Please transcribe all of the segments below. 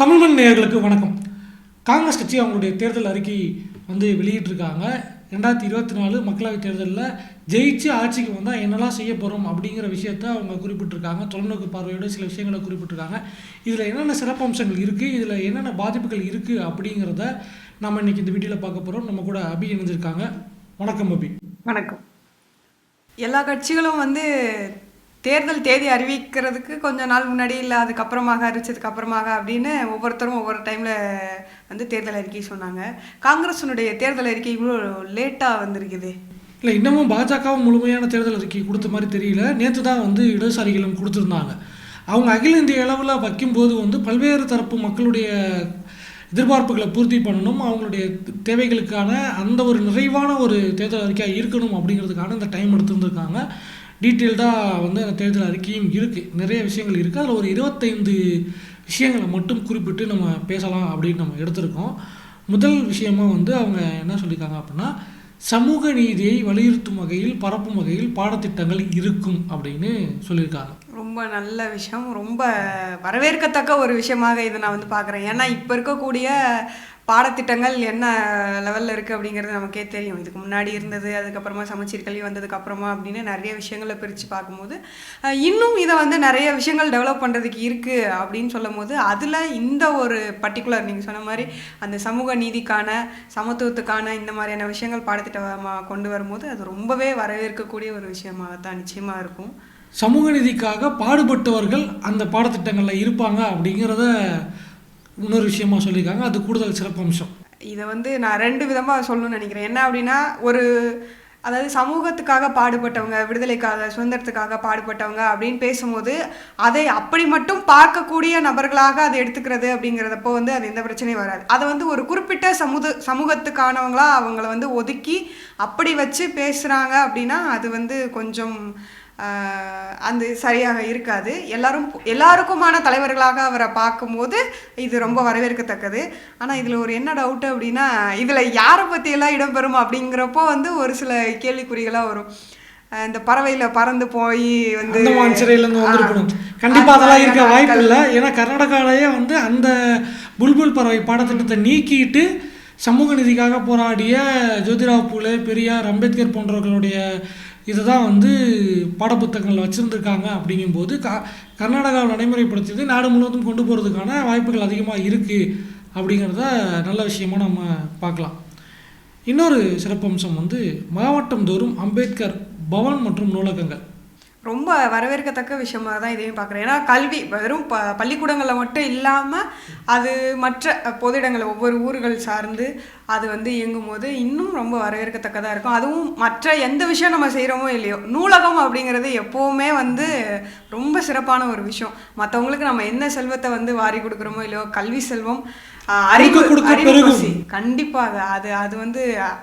தமிழ்மண் நேயர்களுக்கு வணக்கம். காங்கிரஸ் கட்சி அவங்களுடைய தேர்தல் அறிக்கை வந்து வெளியிட்டிருக்காங்க. ரெண்டாயிரத்தி இருபத்தி நாலு மக்களவைத் தேர்தலில் ஜெயிச்சு ஆட்சிக்கு வந்தால் என்னெல்லாம் செய்ய போகிறோம் அப்படிங்கிற விஷயத்த அவங்க குறிப்பிட்டிருக்காங்க. தொலைநோக்கு பார்வையோட சில விஷயங்களை குறிப்பிட்டிருக்காங்க. இதில் என்னென்ன சிறப்பம்சங்கள் இருக்குது இதில் என்னென்ன பாதிப்புகள் இருக்குது அப்படிங்கிறத நம்ம இன்னைக்கு இந்த வீடியோவில் பார்க்க போகிறோம் நம்ம கூட அபி இணைஞ்சிருக்காங்க. வணக்கம் அபி. வணக்கம். எல்லா கட்சிகளும் வந்து தேர்தல் தேதி அறிவிக்கிறதுக்கு கொஞ்ச நாள் முன்னாடி இல்லை அதுக்கப்புறமாக அறிவிச்சதுக்கு அப்புறமாக அப்படின்னு ஒவ்வொருத்தரும் ஒவ்வொரு டைமில் வந்து தேர்தல் அறிக்கை சொன்னாங்க. காங்கிரஸினுடைய தேர்தல் அறிக்கை இவ்வளோ லேட்டாக வந்திருக்குது. இல்லை இன்னமும் பாஜகவும் முழுமையான தேர்தல் அறிக்கை கொடுத்த மாதிரி தெரியல. நேற்று தான் வந்து இடதுசாரிகளும் கொடுத்துருந்தாங்க. அவங்க அகில இந்திய அளவில் வைக்கும்போது வந்து பல்வேறு தரப்பு மக்களுடைய எதிர்பார்ப்புகளை பூர்த்தி பண்ணணும் அவங்களுடைய தேவைகளுக்கான அந்த ஒரு நிறைவான ஒரு தேர்தல் அறிக்கையாக இருக்கணும் அப்படிங்கிறதுக்கான இந்த டைம் எடுத்துருந்துருக்காங்க. டீட்டெயில்டாக வந்து அந்த தேர்தல் அறிக்கையும் இருக்குது நிறைய விஷயங்கள் இருக்குது அதில் ஒரு இருபத்தைந்து விஷயங்களை மட்டும் குறிப்பிட்டு நம்ம பேசலாம் அப்படின்னு நம்ம எடுத்திருக்கோம். முதல் விஷயமாக வந்து அவங்க என்ன சொல்லியிருக்காங்க அப்படின்னா சமூக நீதியை வலியுறுத்தும் வகையில் பரப்பும் வகையில் பாடத்திட்டங்கள் இருக்கும் அப்படின்னு சொல்லியிருக்காங்க. ரொம்ப நல்ல விஷயம். ரொம்ப வரவேற்கத்தக்க ஒரு விஷயமாக இதை நான் வந்து பார்க்குறேன். ஏன்னா இப்போ இருக்கக்கூடிய பாடத்திட்டங்கள் என்ன லெவலில் இருக்குது அப்படிங்கிறது நமக்கே தெரியும். இதுக்கு முன்னாடி இருந்தது அதுக்கப்புறமா சமச்சீர் கல்வி வந்ததுக்கப்புறமா அப்படின்னு நிறைய விஷயங்களை பிரித்து பார்க்கும்போது இன்னும் இதை வந்து நிறைய விஷயங்கள் டெவலப் பண்ணுறதுக்கு இருக்குது அப்படின்னு சொல்லும் போது அதில் இந்த ஒரு பர்டிகுலர் நீங்கள் சொன்ன மாதிரி அந்த சமூக நீதிக்கான சமத்துவத்துக்கான இந்த மாதிரியான விஷயங்கள் பாடத்திட்டமாக கொண்டு வரும்போது அது ரொம்பவே வரவேற்கக்கூடிய ஒரு விஷயமாக தான் நிச்சயமாக இருக்கும். சமூக நீதிக்காக பாடுபட்டவர்கள் அந்த பாடத்திட்டங்களில் இருப்பாங்க அப்படிங்கிறத இன்னொரு விஷயமா சொல்லியிருக்காங்க. அது கூடுதல் சிறப்பம்சம் இதை வந்து நான் ரெண்டு விதமாக சொல்லணும்னு நினைக்கிறேன். என்ன அப்படின்னா ஒரு அதாவது சமூகத்துக்காக பாடுபட்டவங்க விடுதலைக்காக சுதந்திரத்துக்காக பாடுபட்டவங்க அப்படின்னு பேசும்போது அதை அப்படி மட்டும் பார்க்கக்கூடிய நபர்களாக அதை எடுத்துக்கிறது அப்படிங்கிறதப்போ வந்து அது எந்த பிரச்சனையும் வராது. அதை வந்து ஒரு குறிப்பிட்ட சமூக சமூகத்துக்கானவங்களா அவங்கள வந்து ஒதுக்கி அப்படி வச்சு பேசுகிறாங்க அப்படின்னா அது வந்து கொஞ்சம் அந்த சரியாக இருக்காது. எல்லாரும் எல்லாருக்குமான தலைவர்களாக அவரை பார்க்கும்போது இது ரொம்ப வரவேற்கத்தக்கது. ஆனால் இதில் ஒரு என்ன டவுட்டு அப்படின்னா இதில் யாரை பற்றியெல்லாம் இடம்பெறும் அப்படிங்கிறப்போ வந்து ஒரு சில கேள்விக்குறிகளாக வரும். இந்த பறவையில் பறந்து போய் வந்து சிறையிலேருந்து வந்திருக்கணும். கண்டிப்பாக அதெல்லாம் இருக்க வாய்ப்பு. இல்லை. ஏன்னா கர்நாடகாவிலேயே வந்து அந்த புல்புல் பறவை பாடத்திட்டத்தை நீக்கிட்டு சமூக நீதிக்காக போராடிய ஜோதிராவ் பூலே பெரியார் அம்பேத்கர் போன்றவர்களுடைய இதை தான் வந்து பாடப்புத்தகங்கள் வச்சுருந்துருக்காங்க அப்படிங்கும்போது க கர்நாடகாவில் நடைமுறைப்படுத்தியது நாடு முழுவதும் கொண்டு போகிறதுக்கான வாய்ப்புகள் அதிகமாக இருக்குது அப்படிங்கிறத நல்ல விஷயமா நம்ம பார்க்கலாம். இன்னொரு சிறப்பம்சம் வந்து மாவட்டம் தோறும் அம்பேத்கர் பவன் மற்றும் நூலகங்கள். ரொம்ப வரவேற்கத்தக்க விஷயமா தான் இதையும் பார்க்குறேன். ஏன்னா கல்வி வெறும் ப பள்ளிக்கூடங்களில் மட்டும் இல்லாமல் அது மற்ற பொது இடங்கள் ஒவ்வொரு ஊர்கள் சார்ந்து அது வந்து இயங்கும் போது இன்னும் ரொம்ப வரவேற்கத்தக்கதாக இருக்கும். அதுவும் மற்ற எந்த விஷயம் நம்ம செய்கிறோமோ இல்லையோ நூலகம் அப்படிங்கிறது எப்போவுமே வந்து ரொம்ப சிறப்பான ஒரு விஷயம். மற்றவங்களுக்கு நம்ம என்ன செல்வத்தை வந்து வாரி கொடுக்குறோமோ இல்லையோ கல்வி செல்வம் அறிவு கொடுக்க பெருகும். கண்டிப்பாக. அது அது வந்து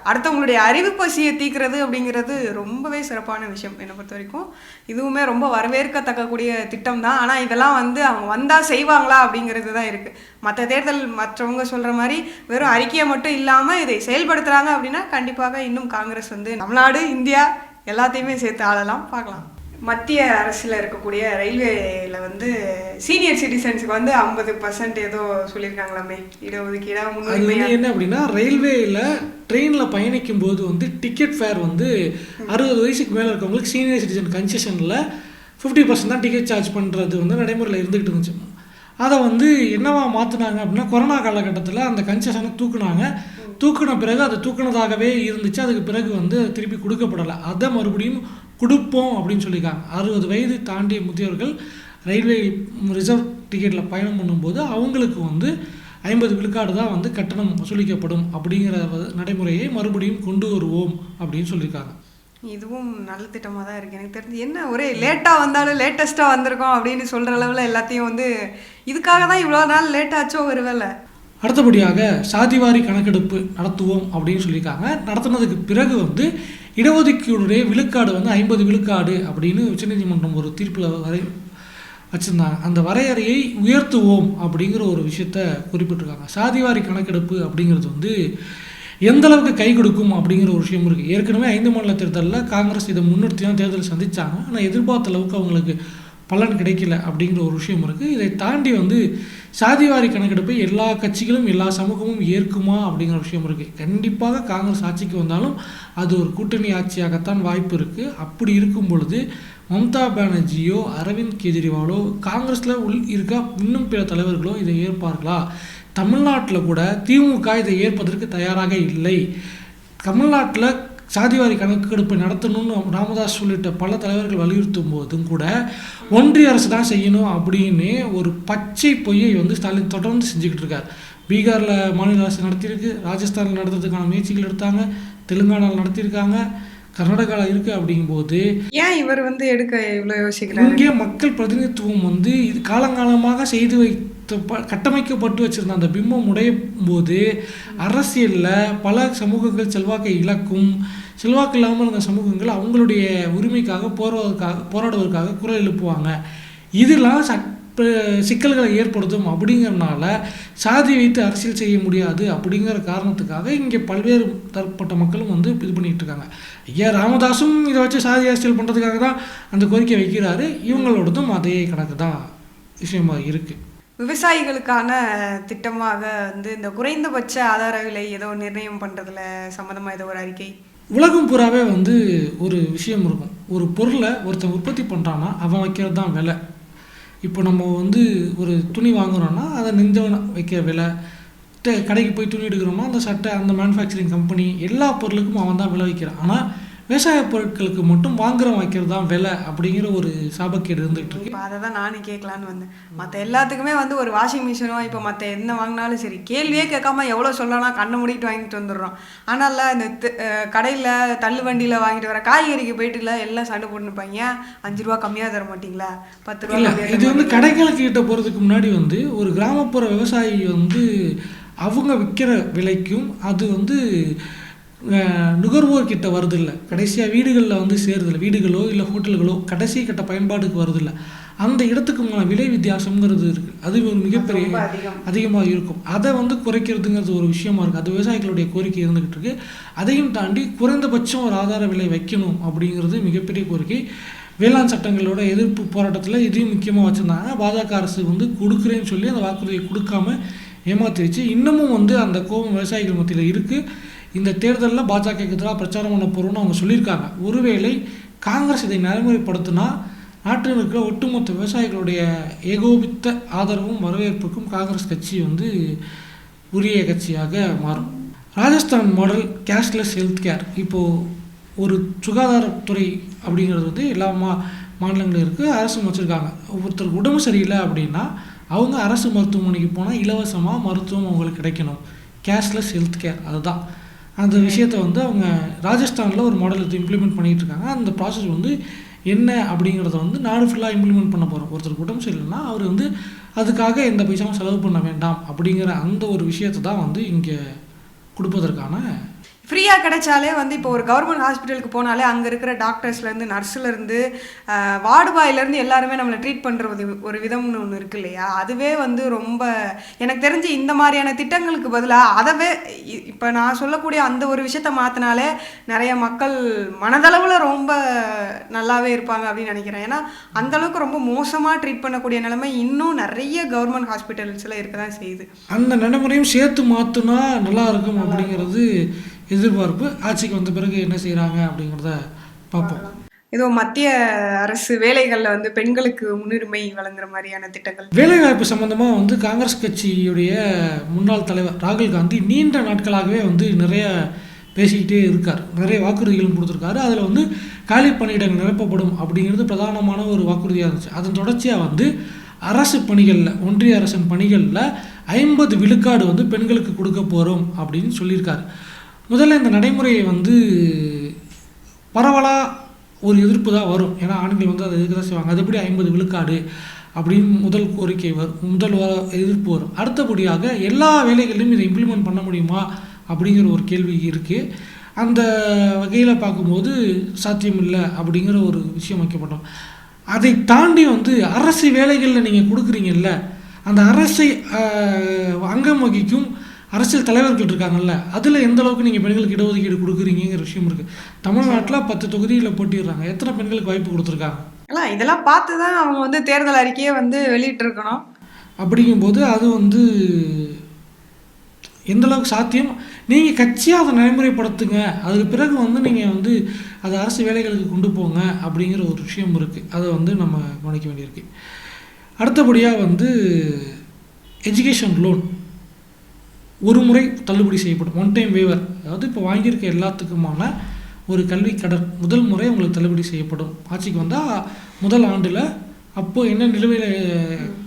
அடுத்தவங்களுடைய அறிவு பசியை தீக்கிறது அப்படிங்கிறது ரொம்பவே சிறப்பான விஷயம் என்னை பொறுத்த வரைக்கும். இதுவுமே ரொம்ப வரவேற்கத்தக்கக்கூடிய திட்டம் தான் ஆனால் இதெல்லாம் வந்து அவங்க வந்தால் செய்வாங்களா அப்படிங்கிறது தான் இருக்குது மற்ற தேர்தல் மற்றவங்க சொல்கிற மாதிரி வெறும் அறிக்கையை மட்டும் இல்லாமல் இதை செயல்படுத்துகிறாங்க அப்படின்னா கண்டிப்பாக இன்னும் காங்கிரஸ் வந்து தமிழ்நாடு இந்தியா எல்லாத்தையுமே சேர்த்து ஆளலாம். பார்க்கலாம். மத்திய அரசில் இருக்கக்கூடிய ரயில்வேல வந்து சீனியர் சிட்டிசன்ஸுக்கு வந்து ஐம்பது பர்சன்ட் ஏதோ சொல்லியிருக்காங்களாமே இடஒதுக்கீடா அது முன்னுரிமையா? வந்து என்ன அப்படின்னா ரயில்வேயில் ட்ரெயினில் பயணிக்கும் போது வந்து டிக்கெட் ஃபேர் வந்து அறுபது வயசுக்கு மேலே இருக்கவங்களுக்கு சீனியர் சிட்டிசன் கன்செஷனில் ஃபிஃப்டி பர்சன்ட் தான் டிக்கெட் சார்ஜ் பண்ணுறது வந்து நடைமுறையில் இருந்துகிட்டு இருந்துச்சு. அதை வந்து என்னவா மாற்றினாங்க அப்படின்னா கொரோனா காலகட்டத்தில் அந்த கன்செஷனை தூக்குனாங்க. தூக்குன பிறகு அது தூக்குனதாகவே இருந்துச்சு. அதுக்கு பிறகு வந்து திருப்பி கொடுக்கப்படலை. அதை மறுபடியும் கொடுப்போம் அப்படின்னு சொல்லியிருக்காங்க. அறுபது வயது தாண்டிய முதியோர்கள் ரயில்வே ரிசர்வ் டிக்கெட்டில் பயணம் பண்ணும்போது அவங்களுக்கு வந்து ஐம்பது விழுக்காடு தான் வந்து கட்டணம் வசூலிக்கப்படும் அப்படிங்கிற நடைமுறையை மறுபடியும் கொண்டு வருவோம் அப்படின்னு சொல்லியிருக்காங்க. இதுவும் நல்ல திட்டமாக தான் இருக்குது எனக்கு தெரிஞ்சு என்ன ஒரே லேட்டாக வந்தாலும் லேட்டஸ்ட்டாக வந்திருக்கோம் அப்படின்னு சொல்கிற அளவில் எல்லாத்தையும் வந்து இதுக்காக தான் இவ்வளோ நாள் லேட் ஆச்சோ ஒரு வேலை அடுத்தபடியாக சாதிவாரி கணக்கெடுப்பு நடத்துவோம் அப்படின்னு சொல்லியிருக்காங்க. நடத்துனதுக்கு பிறகு வந்து இடஒதுக்கீடுடைய விழுக்காடு வந்து ஐம்பது விழுக்காடு அப்படின்னு உச்சநீதிமன்றம் ஒரு தீர்ப்பில் வரை வச்சுருந்தாங்க. அந்த வரையறையை உயர்த்துவோம் அப்படிங்கிற ஒரு விஷயத்த குறிப்பிட்டிருக்காங்க. சாதிவாரி கணக்கெடுப்பு அப்படிங்கிறது வந்து எந்த அளவுக்கு கை கொடுக்கும் அப்படிங்கிற ஒரு விஷயம் இருக்குது ஏற்கனவே ஐந்து மாநில தேர்தலில் காங்கிரஸ் இதை முன்னிறுத்தி தான் தேர்தல் சந்தித்தாங்க ஆனால் எதிர்பார்த்த அளவுக்கு அவங்களுக்கு பலன் கிடைக்கல அப்படிங்கிற ஒரு விஷயம் இருக்குது இதை தாண்டி வந்து சாதிவாரி கணக்கெடுப்பை எல்லா கட்சிகளும் எல்லா சமூகமும் ஏற்குமா அப்படிங்கிற விஷயம் இருக்குது கண்டிப்பாக காங்கிரஸ் ஆட்சிக்கு வந்தாலும் அது ஒரு கூட்டணி ஆட்சியாகத்தான் வாய்ப்பு இருக்குது அப்படி இருக்கும் பொழுது மம்தா பானர்ஜியோ அரவிந்த் கெஜ்ரிவாலோ காங்கிரஸில் உள் இருக்க இன்னும் பிற தலைவர்களோ இதை ஏற்பார்களா? தமிழ்நாட்டில் கூட திமுக இதை ஏற்பதற்கு தயாராக இல்லை. தமிழ்நாட்டில் சாதிவாரி கணக்கெடுப்பு நடத்தணும்னு ராமதாஸ் உள்ளிட்ட பல தலைவர்கள் வலியுறுத்தும் போதும் கூட ஒன்றிய அரசு தான் செய்யணும் அப்படின்னு ஒரு பச்சை பொய்யை வந்து ஸ்டாலின் தொடர்ந்து செஞ்சுக்கிட்டு இருக்கார். பீகாரில் மாநில அரசு நடத்தியிருக்கு ராஜஸ்தானில் நடத்துறதுக்கான முயற்சிகள் எடுத்தாங்க தெலுங்கானாவில் நடத்தியிருக்காங்க கர்நாடகாவில் இருக்குது அப்படிங்கும்போது ஏன் இவர் வந்து எடுக்க இவ்வளோ யோசிக்கிறாரு? இங்கே மக்கள் பிரதிநிதித்துவம் வந்து இது காலங்காலமாக செய்து ப- கட்டமைக்கப்பட்டு வச்சுருந்த அந்த பிம்பம் உடையும் போது அரசியலில் பல சமூகங்கள் செல்வாக்கை இழக்கும். செல்வாக்கு இல்லாமல் இருந்த சமூகங்கள் அவங்களுடைய உரிமைக்காக போராடுவதற்காக போராடுவதற்காக குரல் எழுப்புவாங்க. இதெல்லாம் சட்ட சிக்கல்களை ஏற்படுத்தும் அப்படிங்கிறனால சாதி வைத்து அரசியல் செய்ய முடியாது அப்படிங்கிற காரணத்துக்காக இங்கே பல்வேறு தரப்பட்ட மக்களும் வந்து இது பண்ணிகிட்டு இருக்காங்க. ஐயா ராமதாஸும் இதை வச்சு சாதி அரசியல் பண்ணுறதுக்காக தான் அந்த கோரிக்கை வைக்கிறாரு. இவங்களோடதும் அதே கணக்கு தான் விஷயமாக இருக்குது விவசாயிகளுக்கான திட்டமாக வந்து இந்த குறைந்தபட்ச ஆதார விலை ஏதோ நிர்ணயம் பண்ணுறதுல சம்மந்தமாக ஏதோ ஒரு அறிக்கை? உலகம் பூராவே வந்து ஒரு விஷயம் இருக்கும். ஒரு பொருளை ஒருத்தன் உற்பத்தி பண்ணுறான்னா அவன் வைக்கிறது தான் விலை. இப்போ நம்ம வந்து ஒரு துணி வாங்குறோன்னா அதை நெஞ்சவன வைக்கிற விலை கடைக்கு போய் துணி எடுக்கிறோம்னா அந்த சட்டை அந்த மேனுஃபேக்சரிங் கம்பெனி எல்லா பொருளுக்கும் அவன் தான் விலை வைக்கிறான். ஆனால் விவசாய பொருட்களுக்கு மட்டும் வாங்குறவன் வைக்கிறது தான் விலை அப்படிங்கிற ஒரு சாபக்கேடு இருந்துகிட்டு இருக்கு. அதை தான் நானும் கேட்கலான்னு வந்தேன். மற்ற எல்லாத்துக்குமே வந்து ஒரு வாஷிங் மிஷினோ இப்போ மற்ற என்ன வாங்கினாலும் சரி கேள்வியே கேட்காம எவ்வளோ சொல்லலாம் கண்ணை மூடிட்டு வாங்கிட்டு வந்துடுறோம். ஆனால் இந்த கடையில் தள்ளு வண்டியில் வாங்கிட்டு வர காய்கறிக்கு போயிட்டு இல்லை எல்லாம் சண்டை போட்டுப்பாங்க அஞ்சு ரூபா கம்மியாக தர மாட்டீங்களா? பத்து ரூபா இது வந்து கடைகளுக்கு கிட்ட போகிறதுக்கு முன்னாடி வந்து ஒரு கிராமப்புற விவசாயி வந்து அவங்க விற்கிற விலைக்கும் அது வந்து அஹ், நுகர்வோர் கிட்ட வருதில்ல. கடைசியாக வீடுகளில் வந்து சேருதில்ல. வீடுகளோ இல்லை ஹோட்டல்களோ கடைசி கட்ட பயன்பாட்டுக்கு வருதில்ல. அந்த இடத்துக்குமான விலை வித்தியாசம்ங்கிறது இருக்குது அது ஒரு மிகப்பெரிய. அதிகமாக இருக்கும். அதை வந்து குறைக்கிறதுங்கிறது ஒரு விஷயமா இருக்குது அது விவசாயிகளுடைய கோரிக்கை இருந்துகிட்டு இருக்கு. அதையும் தாண்டி குறைந்தபட்சம் ஒரு ஆதார விலை வைக்கணும் அப்படிங்கிறது மிகப்பெரிய கோரிக்கை. வேளாண் சட்டங்களோட எதிர்ப்பு போராட்டத்தில் இதையும் முக்கியமாக வச்சுருந்தாங்க. பாஜக அரசு வந்து கொடுக்குறேன்னு சொல்லி அந்த வாக்குறுதியை கொடுக்காம ஏமாத்திருச்சு. இன்னமும் வந்து அந்த கோபம் விவசாயிகள் மத்தியில் இருக்குது இந்த தேர்தலில் பாஜகவுக்கு எதிராக பிரச்சாரம் பண்ண போகிறோம்னு அவங்க சொல்லியிருக்காங்க. ஒருவேளை காங்கிரஸ் இதை நடைமுறைப்படுத்தினா நாட்டில் இருக்கிற ஒட்டுமொத்த விவசாயிகளுடைய ஏகோபித்த ஆதரவும் வரவேற்புக்கும் காங்கிரஸ் கட்சி வந்து உரிய கட்சியாக மாறும். Rajasthan model cashless health care இப்போது ஒரு சுகாதாரத்துறை அப்படிங்கிறது வந்து எல்லா மா மாநிலங்களும் இருக்குது அரசும் வச்சுருக்காங்க. ஒருத்தருக்கு உடம்பு சரியில்லை அப்படின்னா அவங்க அரசு மருத்துவமனைக்கு போனால் இலவசமாக மருத்துவம் அவங்களுக்கு கிடைக்கணும். கேஷ்லெஸ் ஹெல்த் கேர் அதுதான். அந்த விஷயத்தை வந்து அவங்க ராஜஸ்தானில் ஒரு மாடல் எடுத்து இம்ப்ளிமெண்ட் பண்ணிகிட்டு இருக்காங்க அந்த ப்ராசஸ் வந்து என்ன அப்படிங்கிறத வந்து நாடு ஃபுல்லாக இம்ப்ளிமெண்ட் பண்ண போகிறோம் ஒருத்தருக்கு உடம்பு சரியில்லைன்னா அவர் வந்து அதுக்காக எந்த பைசாவும் செலவு பண்ண வேண்டாம் அப்படிங்கிற அந்த ஒரு விஷயத்தை தான் வந்து இங்கே கொடுப்பதற்கான ஃப்ரீயாக கிடைச்சாலே வந்து இப்போ ஒரு கவர்மெண்ட் ஹாஸ்பிட்டலுக்கு போனாலே அங்கே இருக்கிற டாக்டர்ஸ்லேருந்து நர்ஸ்லேருந்து வார்டு பாயிலேருந்து எல்லாருமே நம்மளை ட்ரீட் பண்ணுற ஒரு விதம்னு ஒன்று இருக்கு இல்லையா? அதுவே வந்து ரொம்ப எனக்கு தெரிஞ்சு இந்த மாதிரியான திட்டங்களுக்கு பதிலாக அதவே இப்போ நான் சொல்லக்கூடிய அந்த ஒரு விஷயத்த மாற்றினாலே நிறைய மக்கள் மனதளவில் ரொம்ப நல்லாவே இருப்பாங்க அப்படின்னு நினைக்கிறேன். ஏன்னா அந்தளவுக்கு ரொம்ப மோசமாக ட்ரீட் பண்ணக்கூடிய நிலைமை இன்னும் நிறைய கவர்மெண்ட் ஹாஸ்பிட்டல்ஸில் இருக்க தான் செய்யுது. அந்த நடைமுறையும் சேர்த்து மாற்றினா நல்லா இருக்கும் அப்படிங்கிறது எதிர்பார்ப்பு ஆட்சிக்கு வந்த பிறகு என்ன செய்கிறாங்க அப்படிங்கிறத பார்ப்போம். ஏதோ மத்திய அரசு வேலைகளில் வந்து பெண்களுக்கு முன்னுரிமை வழங்குற மாதிரியான திட்டங்கள். வேலைவாய்ப்பு சம்மந்தமாக வந்து காங்கிரஸ் கட்சியுடைய முன்னாள் தலைவர் ராகுல் காந்தி நீண்ட நாட்களாகவே வந்து நிறைய பேசிக்கிட்டே இருக்கார். நிறைய வாக்குறுதிகளும் கொடுத்துருக்காரு. அதில் வந்து காலி பணியிடங்கள் நிரப்பப்படும் அப்படிங்கிறது பிரதானமான ஒரு வாக்குறுதியாக இருந்துச்சு. அதன் தொடர்ச்சியாக வந்து அரசு பணிகளில் ஒன்றிய அரசின் பணிகளில் ஐம்பது விழுக்காடு வந்து பெண்களுக்கு கொடுக்க போகிறோம் அப்படின்னு சொல்லியிருக்காரு. முதல்ல இந்த நடைமுறையை வந்து பரவலாக ஒரு எதிர்ப்பு தான் வரும். ஏன்னா ஆண்கள் வந்து அதை எதிர்க்க தான் செய்வாங்க? அது எப்படி ஐம்பது விழுக்காடு அப்படின்னு முதல் கோரிக்கை வரும் முதல் எதிர்ப்பு வரும். அடுத்தபடியாக எல்லா வேலைகளிலும் இதை இம்ப்ளிமெண்ட் பண்ண முடியுமா அப்படிங்கிற ஒரு கேள்வி இருக்குது அந்த வகையில் பார்க்கும்போது சாத்தியம் இல்லை அப்படிங்கிற ஒரு விஷயம் வைக்கப்பட்டோம் அதை தாண்டி வந்து அரசு வேலைகளில் நீங்கள் கொடுக்குறீங்கல்ல அந்த அரசை அங்கம் வகிக்கும் அரசியல் தலைவர்கள் இருக்காங்கல்ல அதில் எந்த அளவுக்கு நீங்கள் பெண்களுக்கு இடஒதுக்கீடு கொடுக்குறீங்கிற விஷயம் இருக்குது தமிழ்நாட்டில் பத்து தொகுதியில் போட்டிடுறாங்க எத்தனை பெண்களுக்கு வாய்ப்பு கொடுத்துருக்காங்க? அதான் இதெல்லாம் பார்த்து தான் அவங்க வந்து தேர்தல் அறிக்கையை வந்து வெளியிட்டிருக்கணும். அப்படிங்கும்போது அது வந்து எந்த அளவுக்கு சாத்தியம்? நீங்கள் கட்சியாக அதை நடைமுறைப்படுத்துங்க. அதுக்கு பிறகு வந்து நீங்கள் வந்து அதை அரசு வேலைகளுக்கு கொண்டு போங்க அப்படிங்கிற ஒரு விஷயம் இருக்குது அதை வந்து நம்ம கவனிக்க வேண்டியிருக்கு. அடுத்தபடியாக வந்து எஜுகேஷன் லோன் ஒரு முறை தள்ளுபடி செய்யப்படும். ஒன் டைம் வேவர் அதாவது இப்போ வாங்கியிருக்க எல்லாத்துக்குமான ஒரு கல்வி கடன் முதல் முறை உங்களுக்கு தள்ளுபடி செய்யப்படும். ஆட்சிக்கு வந்தால் முதல் ஆண்டில் அப்போது என்ன நிலுவையில்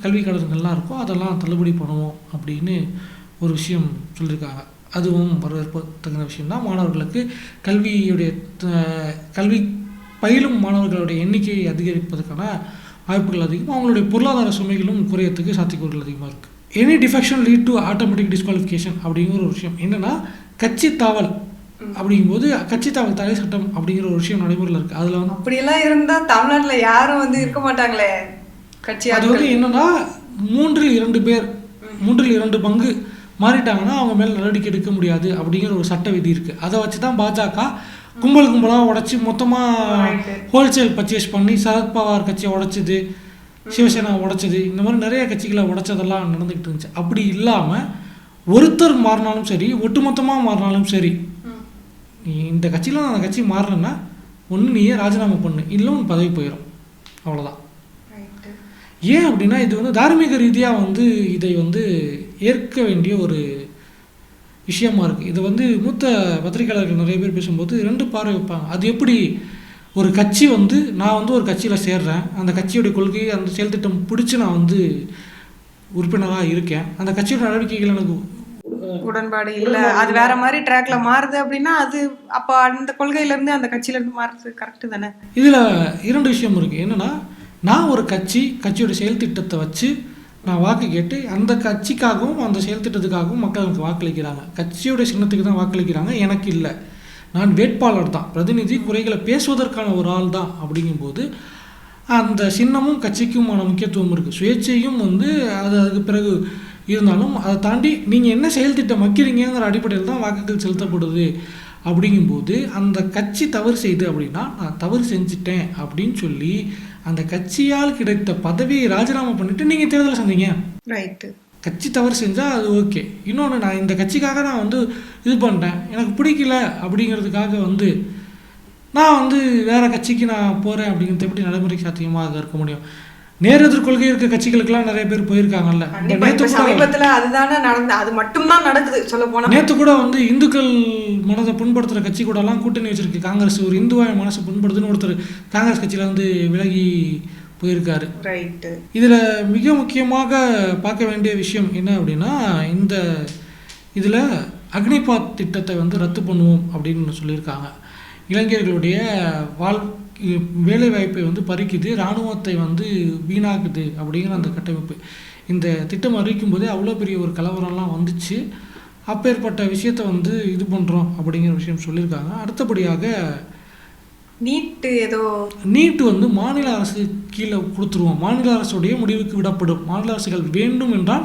கல்வி கடன்கள்லாம் இருக்கோ அதெல்லாம் தள்ளுபடி பண்ணுவோம் அப்படின்னு ஒரு விஷயம் சொல்லியிருக்காங்க அதுவும் வரவேற்பத்தகுந்த விஷயம் தான். மாணவர்களுக்கு கல்வியுடைய த- கல்வி பயிலும் மாணவர்களுடைய எண்ணிக்கையை அதிகரிப்பதற்கான வாய்ப்புகள் அதிகம். அவங்களுடைய பொருளாதார சுமைகளும் குறையத்துக்கு சாத்தியக்கூறுகள் அதிகமாக இருக்குது any defection lead to automatic disqualification அப்படிங்கிற ஒரு விஷயம். என்னென்னா கட்சி தாவல் அப்படிங்கும்போது கட்சி தாவல் தடை சட்டம் அப்படிங்கிற ஒரு விஷயம் நடைமுறையில் இருக்குது அதில் வந்து அப்படியெல்லாம் இருந்தா தமிழ்நாட்டுல யாரும் வந்து இருக்க மாட்டாங்களே? கட்சி அது வந்து என்னன்னா மூன்றில் இரண்டு பேர் மூன்றில் இரண்டு பங்கு மாறிட்டாங்கன்னா அவங்க மேல நடவடிக்கை எடுக்க முடியாது அப்படிங்கிற ஒரு சட்ட விதி இருக்கு. அதை வச்சு தான் பாஜக கும்பல் கும்பலாக உடைச்சி மொத்தமாக. ஹோல்சேல் பர்ச்சேஸ் பண்ணி சரத்பவார் கட்சியை உடைச்சது சிவசேனா உடைச்சது இந்த மாதிரி நிறைய கட்சிகளை உடைச்சதெல்லாம் நடந்துக்கிட்டு இருந்துச்சு. அப்படி இல்லாமல் ஒருத்தர் மாறினாலும் சரி ஒட்டுமொத்தமாக மாறினாலும் சரி நீ இந்த கட்சியில் அந்த கட்சி மாறினேன்னா ஒன்று நீயே ராஜினாமா பண்ணு இல்லை உன் பதவி போயிடும் அவ்வளோதான் ஏன் அப்படின்னா இது வந்து தார்மீக ரீதியாக வந்து இதை வந்து ஏற்க வேண்டிய ஒரு விஷயமா இருக்குது இது வந்து மூத்த பத்திரிகையாளர்கள் நிறைய பேர் பேசும்போது ரெண்டு பார்வை வைப்பாங்க. அது எப்படி ஒரு கட்சி வந்து நான் வந்து ஒரு கட்சியில் சேர்றேன். அந்த கட்சியோட கொள்கை அந்த செயல் திட்டம் பிடிச்சி நான் வந்து உறுப்பினராக இருக்கேன். அந்த கட்சியோட நடவடிக்கைகள் எனக்கு உடன்பாடு இல்ல. அது வேற மாதிரி ட்ராக்ல மாறுது அப்படின்னா அது அப்ப அந்த கொள்கையில இருந்து அந்த கட்சியில இருந்து மாறுறது கரெக்ட் தானே? இதில் இரண்டு விஷயம் இருக்குது என்னென்னா நான் ஒரு கட்சி கட்சியோட செயல் திட்டத்தை வச்சு நான் வாக்கு கேட்டு அந்த கட்சிக்காகவும் அந்த செயல் திட்டத்துக்காகவும் மக்கள் எனக்கு வாக்களிக்கிறாங்க. கட்சியோட சின்னத்துக்கு தான் வாக்களிக்கிறாங்க. எனக்கு இல்லை. நான் வேட்பாளர் தான் பிரதிநிதி குறைகளை பேசுவதற்கான ஒரு ஆள் தான் அப்படிங்கும்போது அந்த சின்னமும் கட்சிக்குமான முக்கியத்துவம் இருக்குது சுயேட்சையும் வந்து அது அதுக்கு பிறகு இருந்தாலும் அதை தாண்டி நீங்கள் என்ன செயல் திட்டம் வைக்கிறீங்கிற அடிப்படையில் தான் வாக்குகள் செலுத்தப்படுது அப்படிங்கும்போது அந்த கட்சி தவறு செய்து அப்படின்னா நான் தவறு செஞ்சுட்டேன் அப்படின்னு சொல்லி அந்த கட்சியால் கிடைத்த பதவியை ராஜினாமா பண்ணிட்டு நீங்கள் தேர்தலை சந்திங்க. ரைட்டு கட்சி தவறு செஞ்சால் அது ஓகே. இன்னொன்று நான் இந்த கட்சிக்காக நான் வந்து இது பண்ணிட்டேன் எனக்கு பிடிக்கல அப்படிங்கிறதுக்காக வந்து நான் வந்து வேற கட்சிக்கு நான் போகிறேன் அப்படிங்கிறது எப்படி நடைமுறைக்கு சாத்தியமாக இருக்க முடியும்? நேர் எதிர் கொள்கை இருக்க கட்சிகளுக்கெல்லாம் நிறைய பேர் போயிருக்காங்கல்ல. கூட சமீபத்துல அதுதானே நடந்து அது மட்டும்தான் நடக்குது சொல்ல போனா. நேற்று கூட வந்து இந்துக்கள் மனதை புண்படுத்துகிற கட்சி கூடலாம் கூட்டணி வச்சிருக்கு. காங்கிரஸ் ஒரு இந்துவாய மனசை புண்படுத்துன்னு ஒருத்தர் காங்கிரஸ் கட்சியில் வந்து விலகி போயிருக்காரு. இதில் மிக முக்கியமாக பார்க்க வேண்டிய விஷயம் என்ன அப்படின்னா இந்த இதில் அக்னிபாத் திட்டத்தை வந்து ரத்து பண்ணுவோம் அப்படின்னு சொல்லியிருக்காங்க. இளைஞர்களுடைய வாழ் வேலை வாய்ப்பை வந்து பறிக்குது இராணுவத்தை வந்து வீணாக்குது அப்படிங்கிற அந்த கட்டமைப்பு. இந்த திட்டம் அறிவிக்கும் போதே அவ்வளோ பெரிய ஒரு கலவரம்லாம் வந்துச்சு. அப்பேற்பட்ட விஷயத்தை வந்து இது பண்ணுறோம் அப்படிங்கிற விஷயம் சொல்லியிருக்காங்க. அடுத்தபடியாக நீட்டு ஏதோ நீட் வந்து மாநில அரசு கீழே கொடுத்துருவோம். மாநில அரசுடைய முடிவுக்கு விடப்படும். மாநில அரசுகள் வேண்டும் என்றால்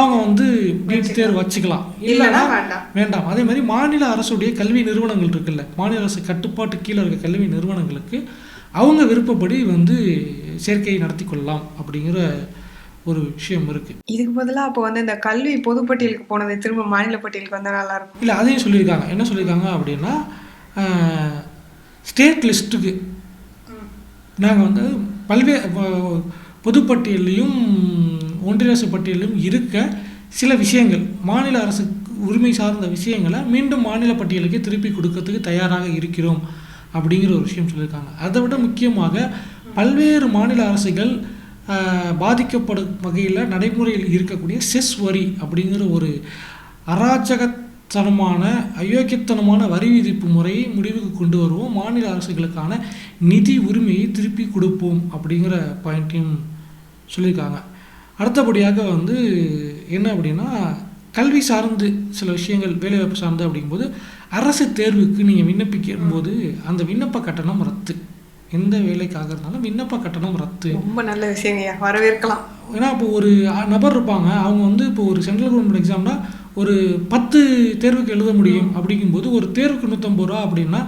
அவங்க வந்து நீட் தேர்வு வச்சுக்கலாம். இல்லைன்னா வேண்டாம். வேண்டாம். அதே மாதிரி மாநில அரசுடைய கல்வி நிறுவனங்கள் இருக்குல்ல. மாநில அரசு கட்டுப்பாட்டு கீழே இருக்க கல்வி நிறுவனங்களுக்கு அவங்க விருப்பப்படி வந்து சேர்க்கையை நடத்தி கொள்ளலாம் அப்படிங்கிற ஒரு விஷயம் இருக்குது இதுக்கு பதிலா அப்போ வந்து இந்த கல்வி பொதுப்பட்டியலுக்கு போனது திரும்ப மாநில பட்டியலுக்கு வந்தா நல்லா இருக்கும். இல்லை அதையும் சொல்லியிருக்காங்க. என்ன சொல்லியிருக்காங்க அப்படின்னா ஸ்டேட் லிஸ்ட்டுக்கு நாங்கள் வந்து பல்வேறு பொதுப்பட்டியல்லையும் ஒன்றிய அரசு பட்டியலையும் இருக்க சில விஷயங்கள் மாநில அரசு உரிமை சார்ந்த விஷயங்களை மீண்டும் மாநில பட்டியலுக்கு திருப்பி கொடுக்கறதுக்கு தயாராக இருக்கிறோம் அப்படிங்கிற ஒரு விஷயம் சொல்லியிருக்காங்க. அதை விட முக்கியமாக பல்வேறு மாநில அரசுகள் பாதிக்கப்படும் வகையில் நடைமுறையில் இருக்கக்கூடிய செஸ் வரி அப்படிங்கிற ஒரு அராஜகத்தனமான அயோக்கியத்தனமான வரி விதிப்பு முறையை முடிவுக்கு கொண்டு வருவோம். மாநில அரசுகளுக்கான நிதி உரிமையை திருப்பி கொடுப்போம் அப்படிங்கிற பாயிண்ட்டையும் சொல்லியிருக்காங்க. அடுத்தபடியாக வந்து என்ன அப்படின்னா கல்வி சார்ந்து சில விஷயங்கள் வேலைவாய்ப்பு சார்ந்து அப்படிங்கும்போது அரசு தேர்வுக்கு நீங்கள் விண்ணப்பிக்கும் போது அந்த விண்ணப்ப கட்டணம் ரத்து. எந்த வேலைக்காக இருந்தாலும் விண்ணப்ப கட்டணம் ரத்து. ரொம்ப நல்ல விஷயங்கய்யா வரவேற்கலாம். ஏன்னா இப்போ ஒரு நபர் இருப்பாங்க. அவங்க வந்து இப்போ ஒரு சென்ட்ரல் கவர்மெண்ட் எக்ஸாம்னா ஒரு பத்து தேர்வுக்கு எழுத முடியும் அப்படிங்கும்போது ஒரு தேர்வுக்கு நூற்றம்பது ரூபா அப்படின்னா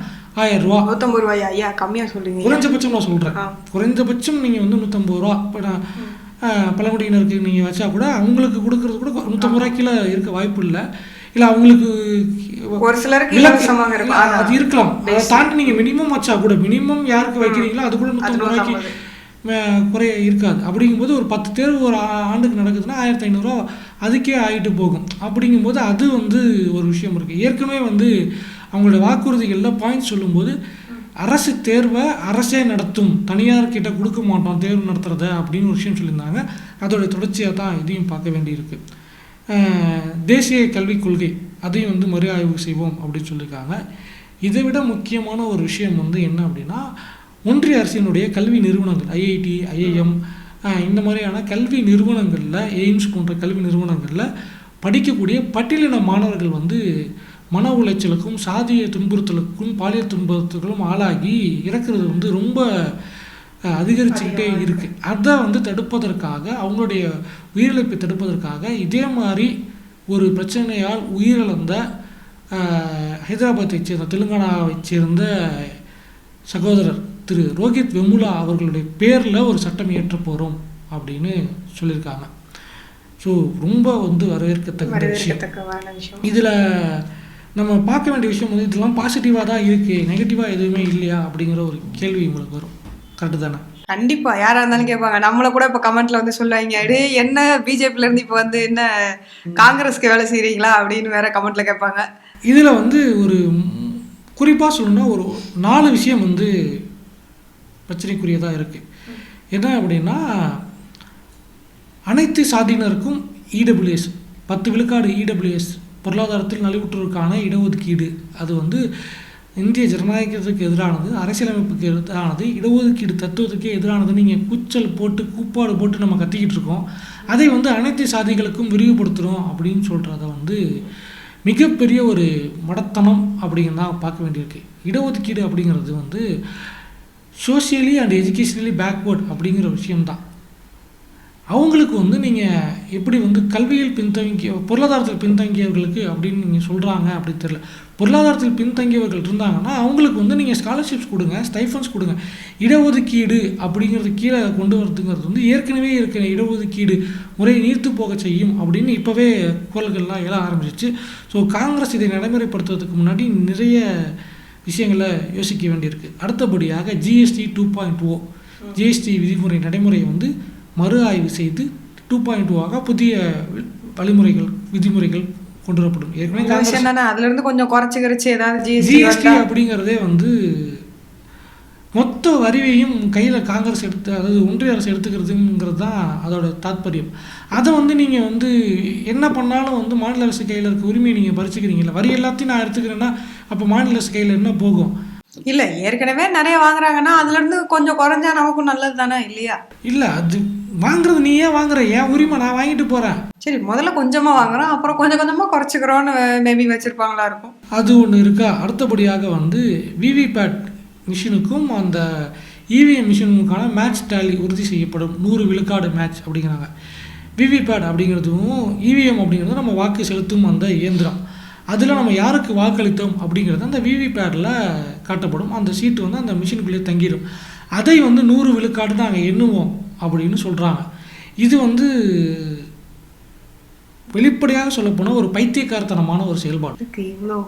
ஆயிரம் ரூபா. நூற்றம்பது ரூபாயா? ஐயா கம்மியாக சொல்லுங்க குறைஞ்சபட்சம் நான் சொல்கிறேன் ஆ. குறைந்தபட்சம் நீங்கள் வந்து நூற்றம்பது ரூபா. இப்போ நான் பழங்குடியினருக்கு நீங்கள் வச்சா கூட அவங்களுக்கு கொடுக்கறது கூட நூற்றம்பது ரூபா கீழே இருக்க வாய்ப்பு இல்லை. இல்லை அவங்களுக்கு ஒரு சிலருக்கு இலவசமாக இருக்கும். அது இருக்கலாம். அதை தாண்டி நீங்கள் மினிமம் வச்சா கூட மினிமம் யாருக்கு வைக்கிறீங்களோ அது கூட நூற்றம்பது ரூபாய்க்கு குறைய இருக்காது. அப்படிங்கும்போது ஒரு பத்து தேர்வு ஒரு ஆண்டுக்கு நடக்குதுன்னா ஆயிரத்தி ஐநூறுரூவா அதுக்கே ஆகிட்டு போகும். அப்படிங்கும்போது அது வந்து ஒரு விஷயம் இருக்குது ஏற்கனவே வந்து அவங்களோட வாக்குறுதிகளில் பாயிண்ட் சொல்லும்போது அரசு தேர்வை அரசே நடத்தும் தனியார்கிட்ட கொடுக்க மாட்டோம் தேர்வு நடத்துகிறத அப்படின்னு ஒரு விஷயம் சொல்லியிருந்தாங்க. அதோட தொடர்ச்சியாக தான் இதையும் பார்க்க வேண்டியிருக்கு. தேசிய கல்விக் கொள்கை அதையும் வந்து மறு ஆய்வு செய்வோம் அப்படின்னு சொல்லியிருக்காங்க. இதை விட முக்கியமான ஒரு விஷயம் வந்து என்ன அப்படின்னா ஒன்றிய அரசினுடைய கல்வி நிறுவனங்கள் ஐஐடி ஐஐஎம் இந்த மாதிரியான கல்வி நிறுவனங்களில் எய்ம்ஸ் போன்ற கல்வி நிறுவனங்களில் படிக்கக்கூடிய பட்டியலின மாணவர்கள் வந்து மன உளைச்சலுக்கும் சாதிய துன்புறுத்தலுக்கும் பாலியல் துன்புறுத்தலுக்கும் ஆளாகி இறக்குறது வந்து ரொம்ப அதிகரிச்சுக்கிட்டே இருக்கு. அதை வந்து தடுப்பதற்காக அவங்களுடைய உயிரிழப்பை தடுப்பதற்காக இதே மாதிரி ஒரு பிரச்சனையால் உயிரிழந்த அஹ், ஹைதராபாத்தைச் சேர்ந்த தெலுங்கானாவைச் சேர்ந்த சகோதரர் திரு ரோஹித் வெமுலா அவர்களுடைய பேரில் ஒரு சட்டம் இயற்ற போகிறோம் அப்படின்னு சொல்லியிருக்காங்க. ஸோ ரொம்ப வந்து வரவேற்கத்தக்க விஷயம். இதில் நம்ம பார்க்க வேண்டிய விஷயம் வந்து இதெல்லாம் பாசிட்டிவாக தான் இருக்குது நெகட்டிவாக எதுவுமே இல்லையா அப்படிங்கிற ஒரு கேள்வி உங்களுக்கு வரும். கரெக்டு தானே? கண்டிப்பா. யாரா இருந்தாலும் கேட்பாங்க. நம்மள கூட இப்ப கமெண்ட்ல வந்து சொல்லுவாங்க அடே என்ன பிஜேபில இருந்து இப்ப வந்து என்ன காங்கிரஸ்க்கு வேலை செய்றீங்களா? அப்படின்னு வேற கமெண்ட்ல கேட்பாங்க. இதில் வந்து ஒரு குறிப்பாக சொல்லணும்னா ஒரு நாலு விஷயம் வந்து பிரச்சனைக்குரியதாக இருக்குது என்ன அப்படின்னா அனைத்து சாதியினருக்கும் இடபிள்யூஎஸ் பத்து விழுக்காடு இடபிள்யூஎஸ் பொருளாதாரத்தில் நலிவுற்றோருக்கான இடஒதுக்கீடு. அது வந்து இந்திய ஜனநாயகத்துக்கு எதிரானது அரசியலமைப்புக்கு எதிரானது இடஒதுக்கீடு தத்துவத்துக்கே எதிரானது நீங்கள் கூச்சல் போட்டு கூப்பாடு போட்டு நம்ம கத்திக்கிட்டு இருக்கோம். அதை வந்து அனைத்து சாதிகளுக்கும் விரிவுபடுத்துகிறோம் அப்படின்னு சொல்கிறத வந்து மிகப்பெரிய ஒரு மடத்தனம் அப்படிங்கிறதான் பார்க்க வேண்டியிருக்கு. இடஒதுக்கீடு அப்படிங்கிறது வந்து சோஷியலி அண்ட் எஜுகேஷனலி பேக்வேர்ட் அப்படிங்கிற விஷயம்தான். அவங்களுக்கு வந்து நீங்கள் எப்படி வந்து கல்வியில் பின்தங்கிய பொருளாதாரத்தில் பின்தங்கியவர்களுக்கு அப்படின்னு நீங்கள் சொல்கிறாங்க அப்படின்னு தெரியல. பொருளாதாரத்தில் பின்தங்கியவர்கள் இருந்தாங்கன்னா அவங்களுக்கு வந்து நீங்கள் ஸ்காலர்ஷிப்ஸ் கொடுங்க ஸ்டைஃபன்ஸ் கொடுங்க. இடஒதுக்கீடு அப்படிங்கிறது கீழே கொண்டு வரதுங்கிறது வந்து ஏற்கனவே இருக்கிற இடஒதுக்கீடு முறையை நீர்த்து போக செய்யும் அப்படின்னு இப்போவே குரல்கள்லாம் எழ ஆரம்பிச்சிச்சு. ஸோ காங்கிரஸ் இதை நடைமுறைப்படுத்துறதுக்கு முன்னாடி நிறைய விஷயங்களை யோசிக்க வேண்டியிருக்கு. அடுத்தபடியாக GST two point O GST விதிமுறை நடைமுறையை வந்து மறு ஆய்வு செய்து டூ பாயிண்ட் ஓவாக புதிய வழிமுறைகள் விதிமுறைகள் கொண்டு வரப்படும். ஏற்கனவே இந்த காங்கிரஸ் விஷயம் தானே அதுல இருந்து கொஞ்சம் குறைச்சு குறைச்சு ஏதாவது ஜிஎஸ்டி அப்படிங்கிறதே வந்து மொத்த வரிவையும் கையில் காங்கிரஸ் எடுத்து அதாவது ஒன்றிய அரசு எடுத்துக்கிறதுங்கிறது தான் அதோட தாத்பரியம். அதை வந்து நீங்கள் வந்து என்ன பண்ணாலும் வந்து மாநில அரசு கையில் இருக்க உரிமையை நீங்கள் பறிச்சுக்கிறீங்கல்ல? வரி எல்லாத்தையும் நான் எடுத்துக்கிறேன்னா அப்போ மாநில அரசு கையில் என்ன போகும்? இல்ல ஏற்கனவே நிறைய வாங்குறாங்கன்னா அதுல இருந்து கொஞ்சம் குறைஞ்சா நமக்கும் நல்லது தானே இல்லையா? இல்லை அது வாங்குறது நீ ஏன் வாங்குற? என் உரிமை? நான் வாங்கிட்டு போகிறேன் சரி முதல்ல கொஞ்சமா வாங்குறோம் அப்புறம் கொஞ்சம் கொஞ்சமா குறைச்சிக்கிறோம்னு மேபி வச்சிருப்பாங்களா இருக்கும். அது ஒன்று இருக்கா? அடுத்தபடியாக வந்து விவிபேட் மிஷினுக்கும் அந்த இவிஎம் மிஷினுக்கான மேட்ச் டேலி உறுதி செய்யப்படும். நூறு விழுக்காடு மேட்ச் அப்படிங்கிறாங்க. விவிபேட் அப்படிங்கிறதும் இவிஎம் அப்படிங்கிறது நம்ம வாக்கு செலுத்தும் அந்த இயந்திரம். அதில் நம்ம யாருக்கு வாக்களித்தோம் அப்படிங்கிறது அந்த விவிபேடில் காட்டப்படும். அந்த சீட்டு வந்து அந்த மிஷினுக்குள்ளேயே தங்கிடும் அதை வந்து நூறு விழுக்காடு நாங்கள் எண்ணுவோம் அப்படின்னு சொல்கிறாங்க இது வந்து வெளிப்படையாக சொல்லப்போனால் ஒரு பைத்தியக்காரத்தனமான ஒரு செயல்பாடு. இவ்வளோ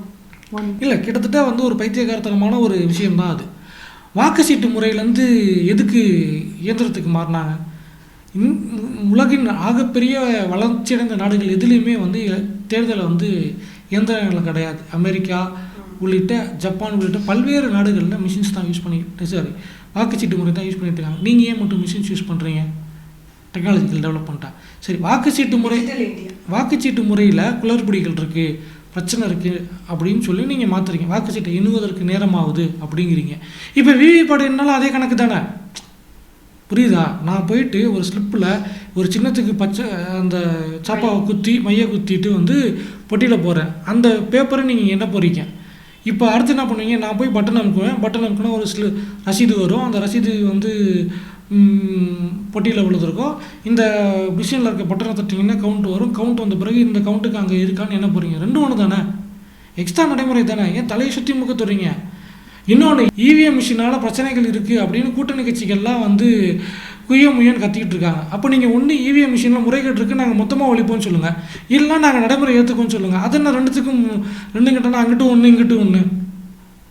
இல்லை கிட்டத்தட்ட வந்து ஒரு பைத்தியகாரத்தனமான ஒரு விஷயம்தான் அது. வாக்கு சீட்டு முறையிலேருந்து எதுக்கு இயந்திரத்துக்கு மாறினாங்க? இந்~ உலகின் ஆகப்பெரிய வளர்ச்சியடைந்த நாடுகள் எதுலேயுமே வந்து தேர்தலை வந்து இயந்திரங்கள் கிடையாது. அமெரிக்கா உள்ளிட்ட ஜப்பான் உள்ளிட்ட பல்வேறு நாடுகளில் மிஷின்ஸ் தான் யூஸ் பண்ணிட்டு சாரி வாக்குச்சீட்டு முறை தான் யூஸ் பண்ணிட்டு இருக்காங்க. நீங்கள் ஏன் மட்டும் மிஷின்ஸ் யூஸ் பண்ணுறீங்க டெக்னாலஜிக்கல் டெவலப்மெண்ட்டாக சரி வாக்குச்சீட்டு முறை வாக்குச்சீட்டு முறையில் குளறுபடிகள் இருக்குது பிரச்சனை இருக்குது அப்படின்னு சொல்லி நீங்கள் மாற்றுறீங்க வாக்குச்சீட்டை எண்ணுவதற்கு நேரமாகுது அப்படிங்கிறீங்க. இப்போ விவிபாடு என்னால் அதே கணக்கு தானே? புரியுதா? நான் போயிட்டு ஒரு ஸ்லிப்பில் ஒரு சின்னத்துக்கு பச்சை அந்த சாப்பாவை குத்தி மைய குத்திட்டு வந்து பொட்டியில் போகிறேன் அந்த பேப்பரை நீங்கள் என்ன போகிறீங்க இப்போ அடுத்து என்ன பண்ணுவீங்க? நான் போய் பட்டன் அமுக்குவேன். பட்டன் அமுக்குனா ஒரு சில ரசீது வரும். அந்த ரசீது வந்து பொட்டியில் விழுந்திருக்கும். இந்த மிஷினில் இருக்க பட்டனை தட்டிங்கன்னா கவுண்ட் வரும். கவுண்ட் வந்த பிறகு இந்த கவுண்ட்டுக்கு அங்கே இருக்கான்னு என்ன போகிறீங்க ரெண்டும் ஒன்று தானே? எக்ஸ்ட்ரா நடைமுறை தானே? ஏன் தலையை சுற்றி முக்க துறீங்க இன்னொன்று இவிஎம் மிஷினால் பிரச்சனைகள் இருக்குது அப்படின்னு கூட்டணி கட்சிகள்லாம் வந்து குய்ய முயன்னு கத்திக்கிட்டு இருக்காங்க. அப்போ நீங்கள் ஒன்று இவிஎம் மிஷினில் முறைகேடு இருக்குது நாங்கள் மொத்தமாக ஒழிப்போம்னு சொல்லுங்கள் இல்லைன்னா நாங்கள் நடைமுறை ஏற்றுக்கோன்னு சொல்லுங்கள் அது என்ன ரெண்டுத்துக்கும் ரெண்டு கிட்டனா அங்கிட்டும் ஒன்று இங்கிட்டும் ஒன்று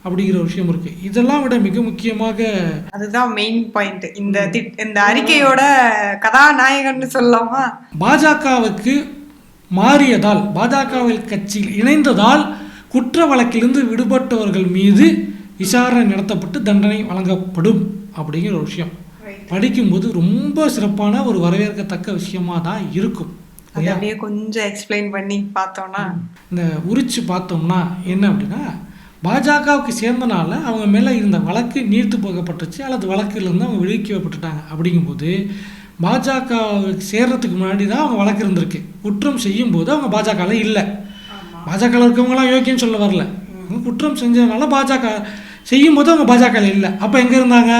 அப்படிங்கிற ஒரு விஷயம் இருக்குது இதெல்லாம் விட மிக முக்கியமாக அதுதான் மெயின் பாயிண்ட் இந்த இந்த அறிக்கையோட கதாநாயகன்னு சொல்லலாமா? பாஜகவுக்கு மாறியதால் பாஜகவில் கட்சியில் இணைந்ததால் குற்ற வழக்கிலிருந்து விடுபட்டவர்கள் மீது விசாரணை நடத்தப்பட்டு தண்டனை வழங்கப்படும் அப்படிங்கிற ஒரு விஷயம். படிக்கும்போது ரொம்ப சிறப்பான ஒரு வரவேற்கத்தக்க விஷயமா தான் இருக்கும். அது அப்படியே கொஞ்சம் எக்ஸ்பிளைன் பண்ணி பார்த்தோம்னா. இந்த உரிச்சு பார்த்தோம்னா என்ன அப்படின்னா பாஜகவுக்கு சேர்ந்தனால அவங்க மேலே இருந்த வழக்கு நீர்த்து போகப்பட்டுச்சு அல்லது வழக்கிலிருந்து அவங்க விடுவிக்கப்பட்டுட்டாங்க அப்படிங்கும்போது பாஜக சேர்றதுக்கு முன்னாடி தான் அவங்க வழக்கு இருந்திருக்கு. குற்றம் செய்யும்போது அவங்க பாஜகவில் இல்லை. பாஜகவில் இருக்கவங்களாம் யோக்கியம் சொல்ல வரல. அவங்க குற்றம் செஞ்சதுனால பாஜக செய்யும்போது அவங்க பாஜகவில் இல்லை. அப்போ எங்கே இருந்தாங்க?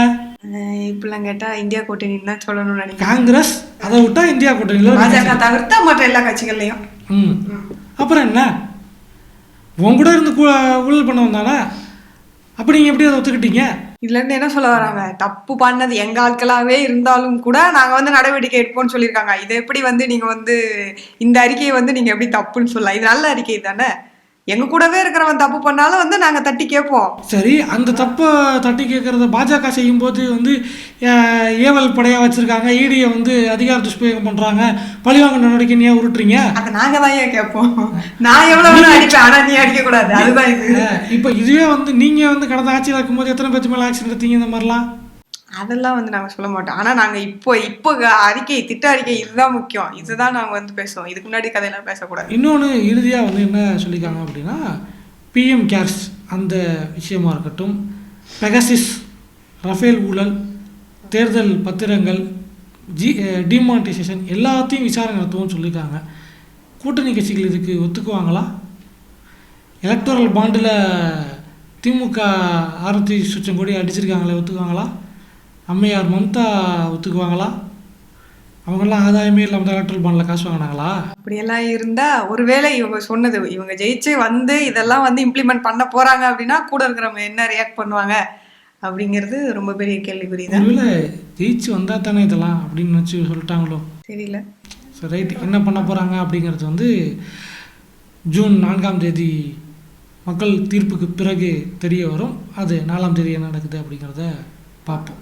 அஹ் இப்படிலாம் கேட்டா இந்தியா கூட்டணின்னு தான் சொல்லணும்னு நினைக்கிறேன். காங்கிரஸ் அதை விட்டா இந்தியா கூட்டணியில் பாஜக தவிர்த்தா மற்ற எல்லா கட்சிகள்லையும். ம். அப்புறம் என்ன? உன் கூட இருந்து கு- ஊழல் பண்ண வந்தானா? அப்படி நீங்கள் எப்படி அதை ஒத்துக்கிட்டீங்க? இதுல இருந்து என்ன சொல்ல வராங்க? தப்பு பண்ணது எங்க ஆட்களாவே இருந்தாலும் கூட நாங்க வந்து நடவடிக்கை எடுப்போம்னு சொல்லியிருக்காங்க. இதை எப்படி வந்து நீங்க வந்து இந்த அறிக்கையை வந்து நீங்க எப்படி தப்புன்னு சொல்லலாம். இது நல்ல அறிக்கை தானே? எங்க கூடவே இருக்கிறவன் தப்பு பண்ணாலும் வந்து நாங்க தட்டி கேட்போம். சரி அந்த தப்பை தட்டி கேட்குறத பாஜக செய்யும்போது வந்து அஹ், ஏவல் படையாக வச்சுருக்காங்க ஈடியை வந்து அதிகார துஷ்பிரயோகம் பண்ணுறாங்க பழிவாங்க நடவடிக்கை நீ ஏன் உருட்டுறீங்க? அதை நாங்க தான் ஏன் கேட்போம்? நான் எவ்வளவு வேணா அடிப்பேன் ஆனா நீ அடிக்க கூடாது அதுதான் இது. இப்போ இதுவே வந்து நீங்கள் வந்து கடந்த ஆட்சியில் இருக்கும்போது எத்தனை பேச்சு மேலே ஆக்ஷன் எடுத்தீங்க இந்த மாதிரிலாம்? அதெல்லாம் வந்து நாங்கள் சொல்ல மாட்டோம். ஆனால் நாங்கள் இப்போ இப்போ அறிக்கை திட்ட அறிக்கை இதுதான் முக்கியம். இதுதான் நாங்கள் வந்து பேசுவோம். இதுக்கு முன்னாடி கதையெல்லாம் பேசக்கூடாது. இன்னொன்று இறுதியாக வந்து என்ன சொல்லியிருக்காங்க அப்படின்னா பிஎம் கேர்ஸ் அந்த விஷயமா இருக்கட்டும் பெகசிஸ் ரஃபேல் ஊழல் தேர்தல் பத்திரங்கள் ஜி டிமானிட்டைசேஷன் எல்லாத்தையும் விசாரணை நடத்துவோம்னு சொல்லியிருக்காங்க. கூட்டணி கட்சிகள் இதுக்கு ஒத்துக்குவாங்களா? எலக்டோரல் பாண்டில் திமுக ஆரத்தி சுச்சம் கோடி அடிச்சிருக்காங்களே ஒத்துக்குவாங்களா? அம்மையார் மம்தா ஒத்துக்குவாங்களா? அவங்கெல்லாம் ஆதாயமே இல்லாமல் தான் எலக்ட்ரல் பாண்டில் காசு வாங்கினாங்களா? அப்படியெல்லாம் இருந்தா ஒருவேளை இவங்க சொன்னது இவங்க ஜெயிச்சு வந்து இதெல்லாம் வந்து இம்ப்ளிமெண்ட் பண்ண போறாங்க அப்படின்னா கூட இருக்கிறவங்க என்ன ரியாக்ட் பண்ணுவாங்க அப்படிங்கிறது ரொம்ப பெரிய கேள்விக்குறி தான் ஒருவேளை ஜெயிச்சு வந்தால் தானே இதெல்லாம் அப்படின்னு வச்சு சொல்லிட்டாங்களோ? தெரியல. சரி ரைட். என்ன பண்ண போகிறாங்க அப்படிங்கிறது வந்து ஜூன் நான்காம் தேதி மக்கள் தீர்ப்புக்கு பிறகு தெரிய வரும். அது நாலாம் தேதி என்ன நடக்குது அப்படிங்கிறத பார்ப்போம்.